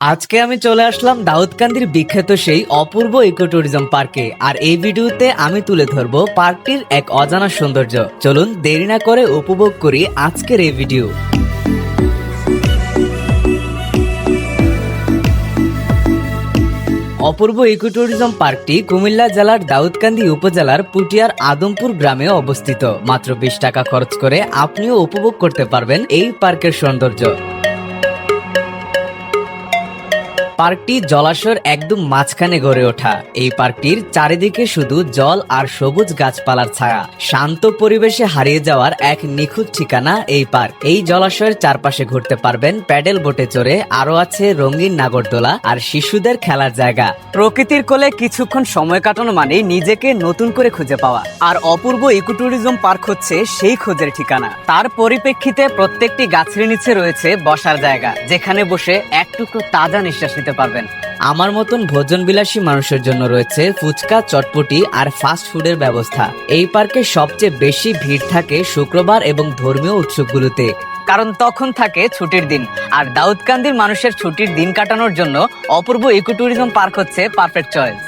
আজকে আমি চলে আসলাম দাউদকান্দির বিখ্যাত সেই অপূর্ব ইকো ট্যুরিজম পার্কে আর এই ভিডিওতে আমি তুলে ধরবো পার্কটির এক অজানা সৌন্দর্য। চলুন দেরি না করে উপভোগ করি আজকের এই ভিডিও অপূর্ব ইকো ট্যুরিজম পার্কটি কুমিল্লা জেলার দাউদকান্দি উপজেলার পুটিয়ার আদমপুর গ্রামে অবস্থিত। মাত্র বিশ টাকা খরচ করে আপনিও উপভোগ করতে পারবেন এই পার্কের সৌন্দর্য। পার্কটি জলাশয়ের একদম মাঝখানে গড়ে ওঠা। এই পার্কটির চারিদিকে শুধু জল আর সবুজ গাছপালার ছায়া। শান্ত পরিবেশে হারিয়ে যাওয়ার এক নিখুঁত ঠিকানা এই পার্ক। এই জলাশয়ের চারপাশে ঘুরতে পারবেন প্যাডেল বোটে চড়ে আরও আছে রঙিন নাগরদোলা আর শিশুদের খেলার জায়গা। প্রকৃতির কোলে কিছুক্ষণ সময় কাটানো মানে নিজেকে নতুন করে খুঁজে পাওয়া। আর অপূর্ব ইকোট্যুরিজম পার্ক হচ্ছে সেই খোঁজের ঠিকানা। তার পরিপ্রেক্ষিতে প্রত্যেকটি গাছের নিচে রয়েছে বসার জায়গা, যেখানে বসে এক টুকরো তাজা নিঃশ্বাস নিতে পারবেন। আমার মতন ভোজন বিলাসী মানুষের জন্য রয়েছে ফুচকা, চটপটি আর ফাস্ট ফুডের ব্যবস্থা। এই পার্কে সবচেয়ে বেশি ভিড় থাকে শুক্রবার এবং ধর্মীয় উৎসবগুলোতে। কারণ তখন থাকে ছুটির দিন। আর দাউদকান্দির মানুষের ছুটির দিন কাটানোর জন্য অপূর্ব ইকো ট্যুরিজম পার্ক হচ্ছে পারফেক্ট চয়েস